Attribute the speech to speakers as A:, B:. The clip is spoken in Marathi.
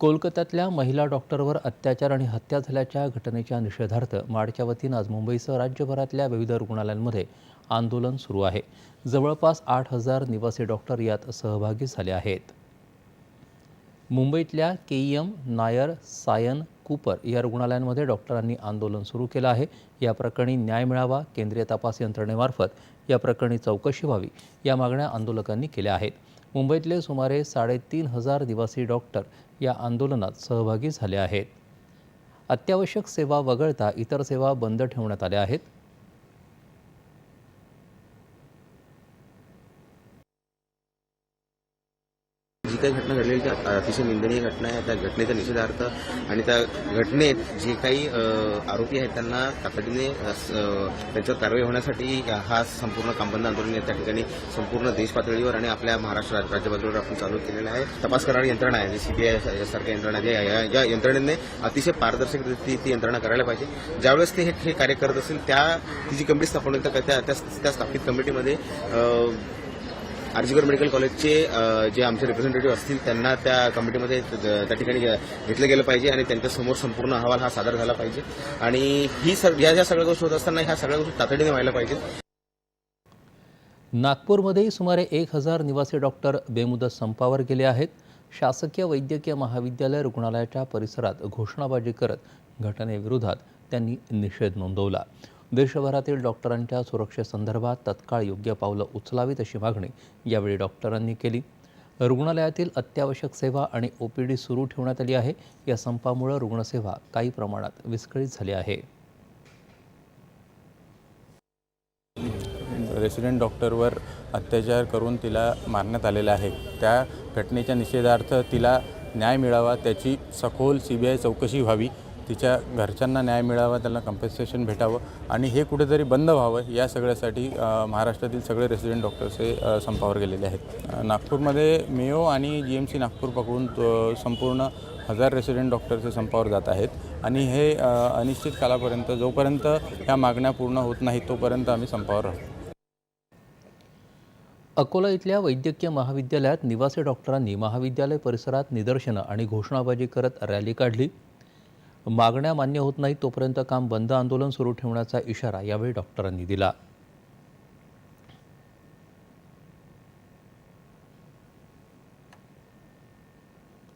A: कोलकात्यातल्या महिला डॉक्टरवर अत्याचार आणि हत्या झाल्याच्या घटनेच्या निषेधार्थ माडच्या वतीनं आज मुंबईसह राज्यभरातल्या विविध रुग्णालयांमध्ये आंदोलन सुरू आहे. जवळपास आठ हजार निवासी डॉक्टर यात सहभागी झाले आहेत. मुंबईतल्या K E M Nair Sion Cooper या रुग्णालयांमध्ये डॉक्टरांनी आंदोलन सुरू केलं आहे. या प्रकरणी न्याय मिळावा केंद्रीय तपास यंत्रणेमार्फत या प्रकरणी चौकशी व्हावी या मागण्या आंदोलकांनी केल्या आहेत. मुंबईतले सुमारे साडेतीन हजार निवासी डॉक्टर या आंदोलनात सहभागी झाले आहेत. अत्यावश्यक सेवा वगळता इतर सेवा बंद ठेवण्यात आल्या आहेत.
B: काही घटना घडलेली ती अतिशय निंदनीय घटना आहे. त्या घटनेचा निषेधार्थ आणि त्या घटनेत जे काही आरोपी आहेत त्यांना तातडीने त्यांच्यावर कारवाई होण्यासाठी हा संपूर्ण कामबंद आंदोलन त्या ठिकाणी संपूर्ण देश पातळीवर आणि आपल्या महाराष्ट्र राज्य राज्य पातळीवर आपण चालू केलेला आहे. तपास करणारी यंत्रणा आहे. जी सीबीआय सारख्या यंत्रणा जे या यंत्रणेने अतिशय पारदर्शक ती ती यंत्रणा करायला पाहिजे. ज्यावेळेस ते हे कार्य करत असेल त्या ती जी कमिटी स्थापन होईल त्या त्या- त्या स्थापित कमिटीमध्ये आरजीकर मेडिकल कॉलेजचे जे आमचे रिप्रेझेंटेटिव्ह असतील त्यांना त्या कमिटीमध्ये त्या ठिकाणी घेतलं गेलं पाहिजे आणि त्यांच्यासमोर संपूर्ण अहवाल हा सादर झाला पाहिजे. आणि ही या ज्या सगळ्या गोष्टी होत असताना ह्या सगळ्या गोष्टी तातडीने व्हायला पाहिजेत
A: नागपूरमध्येही सुमारे एक हजार निवासी डॉक्टर बेमुदत संपावर गेले आहेत. शासकीय वैद्यकीय महाविद्यालय रुग्णालयाच्या परिसरात घोषणाबाजी करत घटनेविरोधात त्यांनी निषेध नोंदवला. देशभरातील डॉक्टरांच्या सुरक्षेसंदर्भात तत्काळ योग्य पावलं उचलावीत अशी मागणी यावेळी डॉक्टरांनी केली. रुग्णालयातील अत्यावश्यक सेवा आणि ओपीडी सुरू ठेवण्यात आली आहे. या संपामुळे रुग्णसेवा काही प्रमाणात विस्कळीत झाली आहे.
C: रेसिडेंट डॉक्टरवर अत्याचार करून तिला मारण्यात आलेला आहे. त्या घटनेच्या निषेधार्थ तिला न्याय मिळावा त्याची सखोल सी बी आय चौकशी व्हावी तिच्या घरच्यांना न्याय मिळावा त्यांना कम्पेन्सेशन भेटावं आणि हे कुठेतरी बंद व्हावं या सगळ्यासाठी महाराष्ट्रातील सगळे रेसिडेंट डॉक्टर्स हे संपावर गेलेले आहेत. नागपूरमध्ये मेयो आणि जी एम सी नागपूर पकडून तो संपूर्ण हजार रेसिडेंट डॉक्टर्स हे संपावर जात आहेत आणि हे अनिश्चित कालापर्यंत जोपर्यंत ह्या मागण्या पूर्ण होत नाही तोपर्यंत आम्ही संपावर राहू.
A: अकोला इथल्या वैद्यकीय महाविद्यालयात निवासी डॉक्टरांनी महाविद्यालय परिसरात निदर्शनं आणि घोषणाबाजी करत रॅली काढली. मागण्या मान्य होत नाहीत तोपर्यंत काम बंद आंदोलन सुरू ठेवण्याचा इशारा यावेळी डॉक्टरांनी दिला.